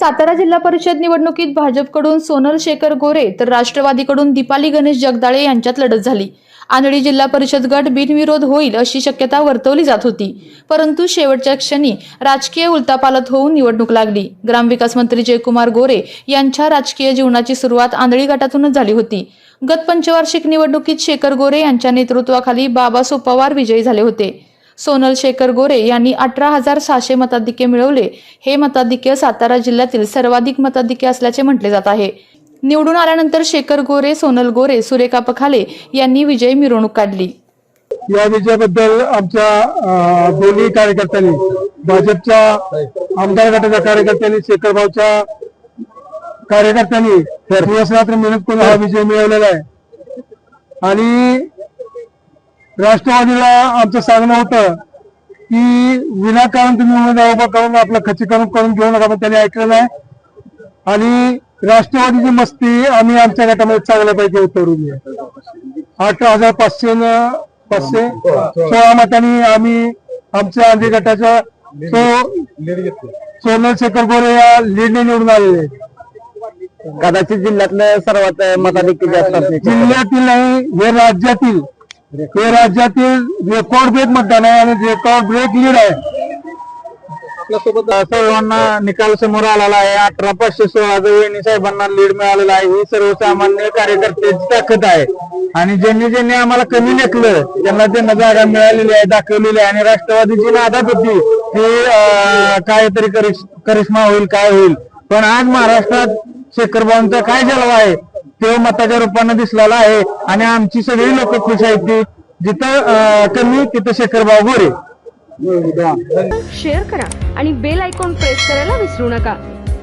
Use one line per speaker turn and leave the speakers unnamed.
सातारा जिल्हा परिषद निवडणुकीत भाजपकडून सोनल शेखर गोरे तर राष्ट्रवादीकडून दीपाली गणेश जगदाळे यांच्यात लढत झाली. आंधळी जिल्हा परिषद गट बिनविरोध होईल अशी शक्यता वर्तवली जात होती. परंतु शेवटच्या क्षणी राजकीय उलतापालत होऊन निवडणूक लागली. ग्रामविकास मंत्री जयकुमार गोरे यांच्या राजकीय जीवनाची सुरुवात आंधळी गटातूनच झाली होती. गत पंचवार्षिक निवडणुकीत शेखर गोरे यांच्या नेतृत्वाखाली बाबासो पवार विजयी झाले होते. सोनल शेखर गोरे यांनी अठरा हजार सहाशे मताधिक्य मिळवले. हे मताधिक्य सातारा जिल्ह्यातील सर्वाधिक मताधिक्य असल्याचे म्हटले जात आहे. निवडून आल्यानंतर शेखर गोरे सोनल गोरे सुरेखा पखाले यांनी विजय मिरवणूक काढली.
या विजयाबद्दल आमच्या दोन्ही कार्यकर्त्यांनी भाजपच्या आमदार गटाच्या कार्यकर्त्यांनी शेखरभाऊच्या कार्यकर्त्यांनी दिवस रात्र मेहनत करून हा विजय मिळवलेला आहे. आणि राष्ट्रवादीला आमचं सांगणं होतं की विनाकारण तुम्ही उमेदवार उभा करून आपलं खच्चीकरण करून घेऊ नका पण त्यांनी ऐकलं नाही आणि राष्ट्रवादीची मस्ती आम्ही आमच्या गटामध्ये चांगल्यापैकी उतरवली आहे अठरा हजार पाचशे न- पाचशे सोळा मतांनी आम्ही आमच्या आंधी गटाच्या सो सोनल शेखर गोरे या लीडने निवडून आलेले आहेत.
कदाचित जिल्ह्यातलं सर्वात मताधिक्य जास्त असणे
जिल्ह्यातील नाही हे राज्यातील हे राज्यातील रेकॉर्ड ब्रेक मतदान आहे आणि रेकॉर्ड ब्रेक लीड आहे.
आपल्यासोबत सर्वांना निकाल समोर आलेला आहे. अठरा पाचशे सोळा वेणी साहेबांना लीड मिळालेला आहे. ही सर्वसामान्य कार्यकर्त्याची ताकद आहे. आणि ज्यांनी ज्यांनी आम्हाला कमी लेखलं त्यांना त्यांना जागा मिळालेली आहे दाखवलेली आहे. आणि राष्ट्रवादीची नादात होती की अं, काहीतरी करिश- करिश्मा होईल काय होईल. पण आज महाराष्ट्रात शेखर भाऊंचा काय जलवा आहे? ते मताच्या रूपाने दिसलेला आहे. आणि आमची सगळी लोक खुश आहेत की जिथं कमी तिथं शेखर भाऊ गोरे
शेअर करा आणि बेल आयकॉन प्रेस करायला विसरू नका.